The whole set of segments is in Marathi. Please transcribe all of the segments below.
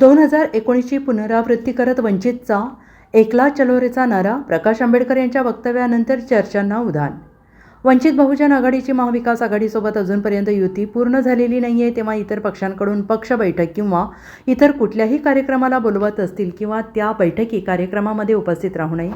दोन हजार एकोणीसची पुनरावृत्ती करत वंचितचा एकला चलोरेचा नारा प्रकाश आंबेडकर यांच्या वक्तव्यानंतर चर्चांना उधाण वंचित बहुजन आघाडीची महाविकास आघाडीसोबत अजूनपर्यंत युती पूर्ण झालेली नाही आहे तेव्हा इतर पक्षांकडून पक्ष बैठक किंवा इतर कुठल्याही कार्यक्रमाला बोलवत असतील किंवा त्या बैठकी कार्यक्रमामध्ये उपस्थित राहू नये.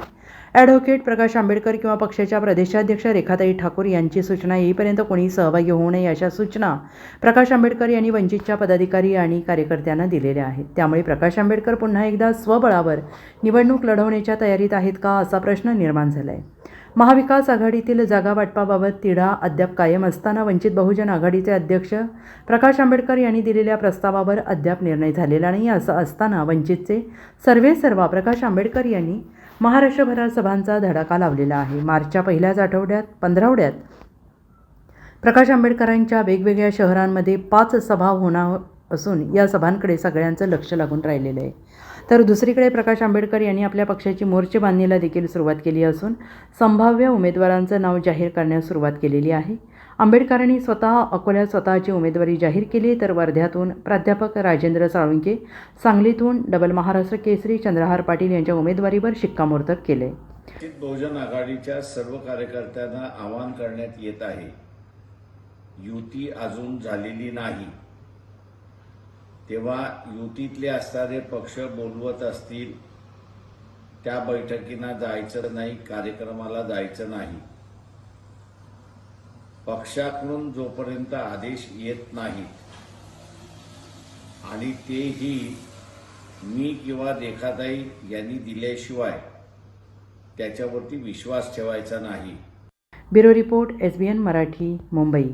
ॲडव्होकेट प्रकाश आंबेडकर किंवा पक्षाच्या प्रदेशाध्यक्ष रेखाताई ठाकूर यांची सूचना येईपर्यंत कोणी सहभागी होऊ नये अशा सूचना प्रकाश आंबेडकर यांनी वंचितच्या पदाधिकारी आणि कार्यकर्त्यांना दिलेल्या आहेत. त्यामुळे प्रकाश आंबेडकर पुन्हा एकदा स्वबळावर निवडणूक लढवण्याच्या तयारीत आहेत का असा प्रश्न निर्माण झाला आहे महाविकास आघाडीतील जागा वाटपाबाबत तिढा अद्याप कायम असताना वंचित बहुजन आघाडीचे अध्यक्ष प्रकाश आंबेडकर यांनी दिलेल्या प्रस्तावावर अद्याप निर्णय झालेला नाही असं असताना वंचितचे सर्वे सर्वा प्रकाश आंबेडकर यांनी महाराष्ट्रभरात सभांचा धडाका लावलेला आहे. मार्चच्या पहिल्याच आठवड्यात पंधरावड्यात प्रकाश आंबेडकरांच्या वेगवेगळ्या शहरांमध्ये पाच सभा होणार असून या सभांकडे सगळ्यांचं लक्ष लागून राहिलेलं आहे. तर दुसरीकडे प्रकाश आंबेडकर यांनी आपल्या पक्षाची मोर्चे बांधणीला देखील सुरुवात केली असून संभाव्य उमेदवारांचं नाव जाहीर करण्यास सुरुवात केलेली आहे. आंबेडकरांनी स्वतः अकोल्यात स्वतःची उमेदवारी जाहीर केली तर वर्ध्यातून प्राध्यापक राजेंद्र साळुंके सांगलीतून डबल महाराष्ट्र केसरी चंद्रहार पाटील यांच्या उमेदवारीवर शिक्कामोर्तब केले. बहुजन आघाडीच्या सर्व कार्यकर्त्यांना आवाहन करण्यात येत आहे. युती अजून झालेली नाही. तेव्हा युतीतले असणारे पक्ष बोलवत असतील त्या बैठकींना जायचं नाही कार्यक्रमाला जायचं नाही. पक्षाकडून जोपर्यंत आदेश येत नाहीत आणि तेही मी किंवा रेखाताई यांनी दिल्याशिवाय त्याच्यावरती विश्वास ठेवायचा नाही. Bureau report S B N Marathi Mumbai.